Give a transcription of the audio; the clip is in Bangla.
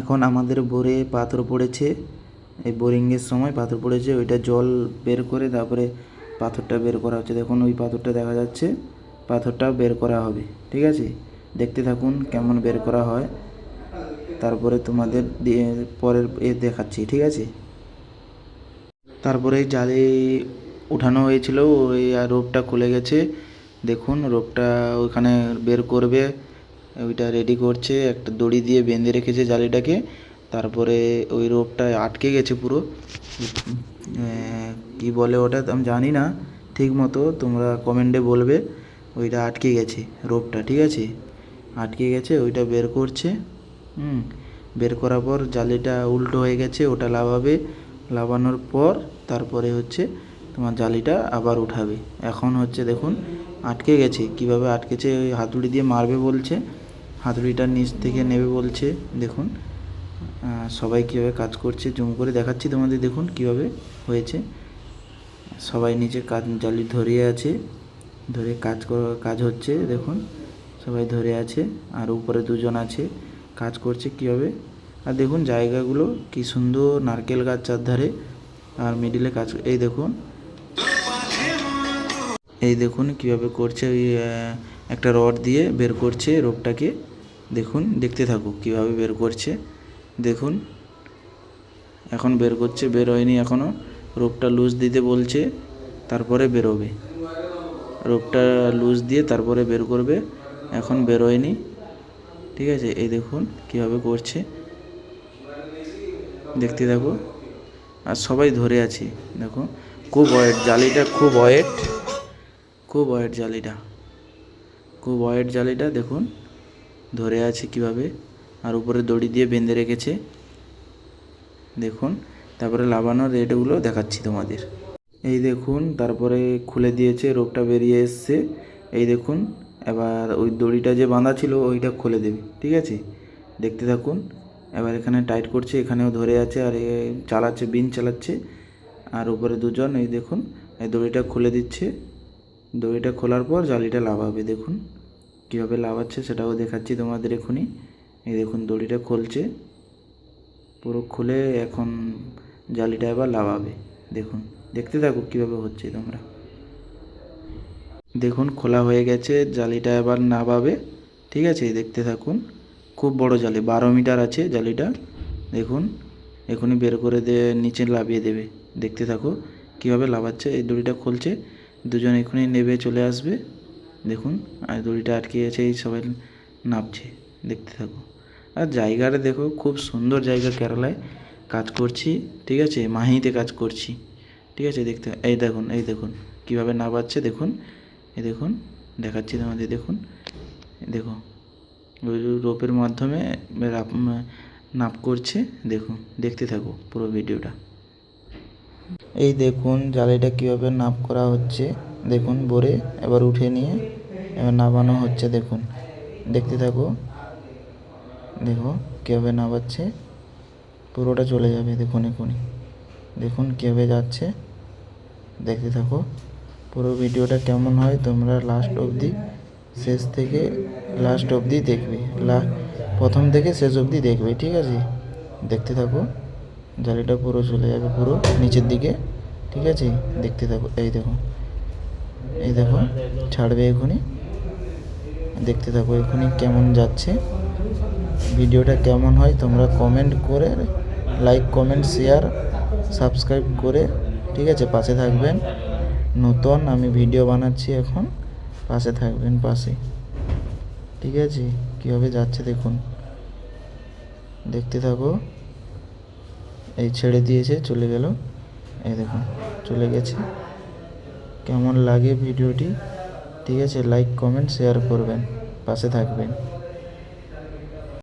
এখন আমাদের বোরে পাথর পড়েছে। এই বোরিংয়ের সময় পাথর পড়েছে, ওইটা জল বের করে তারপরে পাথরটা বের করা হচ্ছে। দেখুন, ওই পাথরটা দেখা যাচ্ছে পাথরটা বের করা হবে, ঠিক আছে? দেখতে থাকুন কেমন বের করা হয়। তারপরে তোমাদের পরের এ দেখাচ্ছি, ঠিক আছে? তারপরে জালি উঠানো হয়েছিল, ওই রোপটা খুলে গেছে। দেখুন, রোপটা ওখানে বের করবে। ওইটা রেডি করছে, একটা দড়ি দিয়ে বেঁধে রেখেছে জালিটাকে, তারপরে ওই রোপটা আটকে গেছে পুরো। কি বলে ওটা আমি জানি না, ঠিক মতো তোমরা কমেন্টে বলবে, ওইটা আটকে গেছে রোপটা, ঠিক আছে? আটকে গেছে, ওইটা বের করছে, হুম, বের করার পর জালিটা উল্টো হয়ে গেছে, ওটা লাভাবে, লাভানোর পর তারপরে হচ্ছে তোমার জালিটা আবার উঠাবে। এখন হচ্ছে দেখুন, আটকে গেছে, কীভাবে আটকেছে, ওই হাতুড়ি দিয়ে মারবে বলছে হাতুড়িটা নিচ থেকে নেবে বলছে, দেখুন সবাই কীভাবে কাজ করছে, জুম করে দেখাচ্ছি তোমাদের, দেখুন কীভাবে হয়েছে। সবাই নিচে কাজ জালি ধরিয়ে আছে, ধরে কাজ কাজ হচ্ছে, দেখুন, সবাই ধরে আছে, আর উপরে দুজন আছে, কাজ করছে কীভাবে। আর দেখুন জায়গাগুলো কি সুন্দর, নারকেল গাছ চারধারে আর মিডিলে কাজ, এই দেখুন। এই দেখুন কীভাবে করছে, ওই একটা রড দিয়ে বের করছে রোপটাকে। দেখুন, দেখতে থাকুক কীভাবে বের করছে। দেখুন, এখন বের করছে, বের হয়নি এখনও রোপটা লুজ দিতে বলছে, তারপরে বেরোবে। রোপটা লুজ দিয়ে তারপরে বের করবে, এখন বের হয়নি। ঠিক আছে, এই দেখুন কীভাবে করছে। দেখতে থাকো। আর সবাই ধরে আছে, দেখো। খুব ওয়েট জালিটা, খুব ওয়েট খুব ওয়েট জালিটা। খুব ওয়েট জালিটা, দেখুন। ধরে আছে কীভাবে? আর উপরে দড়ি দিয়ে বেঁধে রেখেছে। দেখুন, তারপরে লাভানোর রেটগুলো দেখাচ্ছি তোমাদের। এই দেখুন, তারপরে খুলে দিয়েছে, রোগটা বেরিয়ে এসছে। এই দেখুন, এবার ওই দড়িটা যে বাঁধা ছিল, ওইটা খুলে দেবে, ঠিক আছে? দেখতে থাকুন। এবার এখানে টাইট করছে, এখানেও ধরে আছে, আর এ চালাচ্ছে, বিন চালাচ্ছে। আর উপরে দুজন, এই দেখুন, এই দড়িটা খুলে দিচ্ছে। দড়িটা খোলার পর জালিটা লাভাবে, দেখুন। কীভাবে লাভাচ্ছে সেটাও দেখাচ্ছি তোমাদের এখনই এই দেখুন, দড়িটা খুলছে। পুরো খুলে এখন জালিটা এবার লাভাবে। দেখুন, দেখতে থাকো কীভাবে হচ্ছে তোমরা। দেখুন, খোলা হয়ে গেছে, জালিটা এবার নাবাবে ঠিক আছে, দেখতে থাকুন। খুব বড় জালি, বারো মিটার আছে জালিটা। দেখুন এখনই বের করে দিয়ে নিচে লাভিয়ে দেবে। দেখতে থাকো কীভাবে লাভাচ্ছে, এই দড়িটা খুলছে। দুজন এখনই নেবে, চলে আসবে। দেখুন আর দড়িটা আটকে গেছে এই সবাই নামছে, দেখতে থাকো। আর জায়গাটা দেখো, খুব সুন্দর জায়গা কেরালায় কাজ করছি, ঠিক আছে? মাহিতে কাজ করছি, ঠিক আছে? দেখতে, এই দেখুন এই দেখুন, কীভাবে নাবাচ্ছে, দেখুন, এই দেখুন, দেখাচ্ছি তোমাদের, দেখুন, দেখো, ওই রোপের মাধ্যমে নাপ করছে, দেখুন, দেখতে থাকো পুরো ভিডিওটা। এই দেখুন, জালিটা কীভাবে নাপ করা হচ্ছে। দেখুন, ভরে এবার উঠে নিয়ে এবার নামানো হচ্ছে, দেখুন। দেখতে থাকো। দেখো কীভাবে নামাচ্ছে। পুরোটা চলে যাবে, দেখুন এখনই দেখুন কীভাবে যাচ্ছে। দেখতে থাকো। পুরো ভিডিওটা কেমন হয়, তোমরা লাস্ট অবধি, শেষ থেকে লাস্ট অবধি দেখবে। প্রথম থেকে শেষ অবধি দেখবে, ঠিক আছে? দেখতে থাকো। জালিটা পুরো চলে যাবে, পুরো নিচের দিকে, ঠিক আছে? দেখতে থাকো, এই দেখো। এই দেখো, ছাড়বে এখনই। দেখতে থাকো এখনই কেমন যাচ্ছে। ভিডিওটা কেমন হয় তোমরা কমেন্ট করে লাইক কমেন্ট শেয়ার সাবস্ক্রাইব করে, ঠিক আছে, পাশে থাকবেন। নতুন আমি ভিডিও বানাচ্ছি এখন, পাশে থাকবেন, পাশে। ঠিক আছে, কীভাবে যাচ্ছে দেখুন। দেখতে থাকো। এই ছেড়ে দিয়েছে, চলে গেল। এই দেখুন, চলে গেছে। কেমন লাগে ভিডিওটি ঠিক আছে লাইক কমেন্ট শেয়ার করবেন পাশে থাকবেন।